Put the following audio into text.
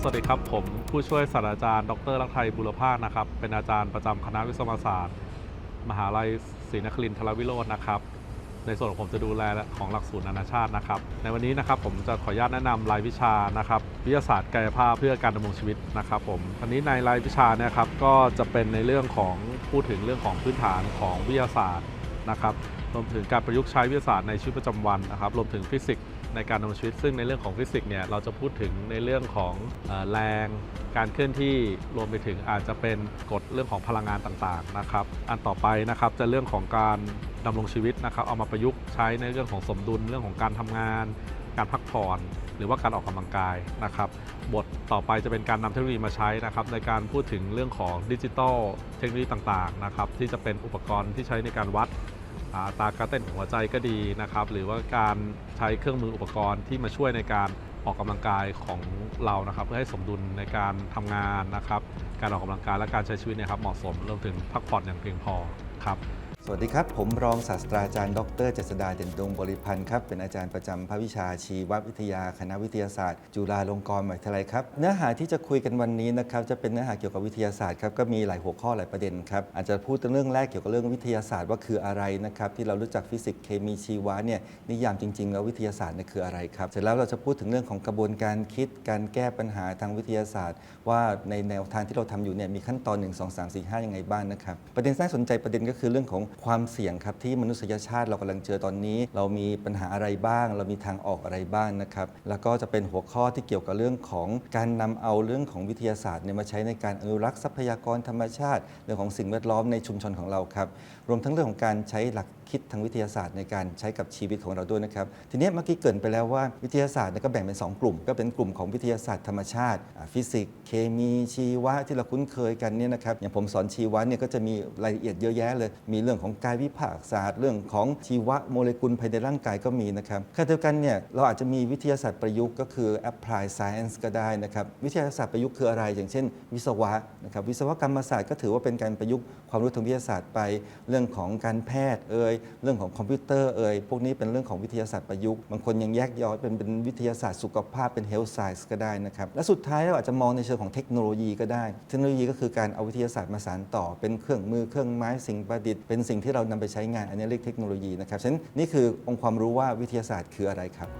สวัสดีครับ ผมผู้ช่วยศาสตราจารย์ ดรลักไทยบุรพานะครับ เป็นอาจารย์ประจำคณะวิศวศาสตร์ มหาลัยศรีนครินทรวิโรจน์นะครับ ในส่วนของผมจะดูแลของหลักสูตรนานาชาตินะครับ ในวันนี้นะครับผมจะขออนุญาตแนะนำรายวิชานะครับวิทยาศาสตร์กายภาพเพื่อการดำรงชีวิตนะครับผมอันนี้ในรายวิชาเนะครับก็จะเป็นในเรื่องของพูดถึงเรื่องของพื้นฐานของวิทยาศาสตร์นะครับ รวมถึงการประยุกต์ใช้วิทยาศาสตร์ในชีวิตประจำวันนะครับ รวมถึงฟิสิกส์ ในการดำรงชีวิต ซึ่งในเรื่องของฟิสิกส์เนี่ยเราจะพูดถึงในเรื่องของแรงการเคลื่อนที่รวมไปถึงอาจจะเป็นกฎเรื่องของพลังงานต่างๆนะครับ อันต่อไปนะครับจะเรื่องของการดำรงชีวิตนะครับ เอามาประยุกต์ใช้ในเรื่องของสมดุลเรื่องของการทำงาน การพักผ่อนหรือว่าการออกกำลังกายนะครับ บทต่อไปจะเป็นการนำเทคโนโลยีมาใช้นะครับ ในการพูดถึงเรื่องของดิจิทัลเทคโนโลยีต่างๆนะครับ ที่จะเป็นอุปกรณ์ที่ใช้ในการวัด ตาการเต้นของหัวใจก็ดีนะครับ หรือว่าการใช้เครื่องมืออุปกรณ์ที่มาช่วยในการออกกำลังกายของเรานะครับ เพื่อให้สมดุลในการทำงานนะครับ การออกกำลังกายและการใช้ชีวิตเนะครับเหมาะสมรวมถึงพักผ่อนอย่างเพียงพอครับ สวัสดีครับ ผมรองศาสตราจารย์ ดรเจษดาเด่นดวงบริพันธ์ครับ เป็นอาจารย์ประจำภาควิชาชีววิทยาคณะวิทยาศาสตร์ จุฬาลงกรณ์มหาวิทยาลัยครับ เนื้อหาที่จะคุยกันวันนี้นะครับจะเป็นเนื้อหาเกี่ยวกับวิทยาศาสตร์ครับก็มีหลายหัวข้อหลายประเด็นครับอาจจะพูดเรื่องแรกเกี่ยวกับเรื่องวิทยาศาสตร์ว่าคืออะไรนะครับที่เรารู้จักฟิสิกส์เคมีชีวะเนี่ยนิยามจริงๆ แล้ววิทยาศาสตร์เนี่ยคืออะไรครับเสร็จแล้วเราจะพูดถึงเรื่องของกระบวนการคิดการแก้ปัญหาทางวิทยาศาสตร์ ว่าในแนวทางที่เราทำอยู่เนี่ยมีขั้นตอน 1 2 3 4 5ยังไงบ้างนะครับประเด็นน่าสนใจประเด็นก็คือเรื่องของความเสี่ยงครับที่มนุษยชาติเรากำลังเจอตอนนี้ เรามีปัญหาอะไรบ้าง เรามีทางออกอะไรบ้างนะครับ แล้วก็จะเป็นหัวข้อที่เกี่ยวกับเรื่องของการนำเอาเรื่องของวิทยาศาสตร์เนี่ยมาใช้ในการอนุรักษ์ทรัพยากรธรรมชาติ เรื่องของสิ่งแวดล้อมในชุมชนของเราครับ รวมทั้งเรื่องของการใช้หลักคิดทางวิทยาศาสตร์ในการใช้กับชีวิตของเราด้วยนะครับ ทีนี้เมื่อกี้เกินไปแล้วว่าวิทยาศาสตร์เนี่ยก็แบ่งเป็น 2 กลุ่ม ก็เป็นกลุ่มของวิทยาศาสตร์ธรรมชาติ ฟิสิกส์เคมีชีวะที่เราคุ้นเคยกันเนี่ยนะครับอย่างผมสอนชีวะเนี่ยก็จะมีรายละเอียดเยอะแยะเลยมีเรื่องของกายวิภาคศาสตร์ เรื่องของชีวะโมเลกุลภายในร่างกายก็มีนะครับขณะเดียวกันเนี่ยเราอาจจะมีวิทยาศาสตร์ประยุกต์ก็คือ apply science ก็ได้นะครับวิทยาศาสตร์ประยุกต์คืออะไร อย่างเช่น วิศวะนะครับวิศวกรรมศาสตร์ก็ถือว่าเป็นการประยุกต์ความรู้ทางวิทยาศาสตร์ไป เรื่องของการแพทย์เอ่ยเรื่องของคอมพิวเตอร์เอ่ยพวกนี้เป็นเรื่องของวิทยาศาสตร์ประยุกต์บางคนยังแยกย่อยเป็นเป็นวิทยาศาสตร์สุขภาพเป็น health science ก็ได้นะครับและสุดท้ายเราอาจจะมองในเชิงของเทคโนโลยีก็ได้ เทคโนโลยีก็คือการเอาวิทยาศาสตร์มาสานต่อเป็นเครื่องมือเครื่องไม้สิ่งประดิษฐ์เป็นสิ่งที่เรานำไปใช้งานอันนี้เรียกเทคโนโลยีนะครับฉะนั้นนี่คือองค์ความรู้ว่าวิทยาศาสตร์คืออะไรครับ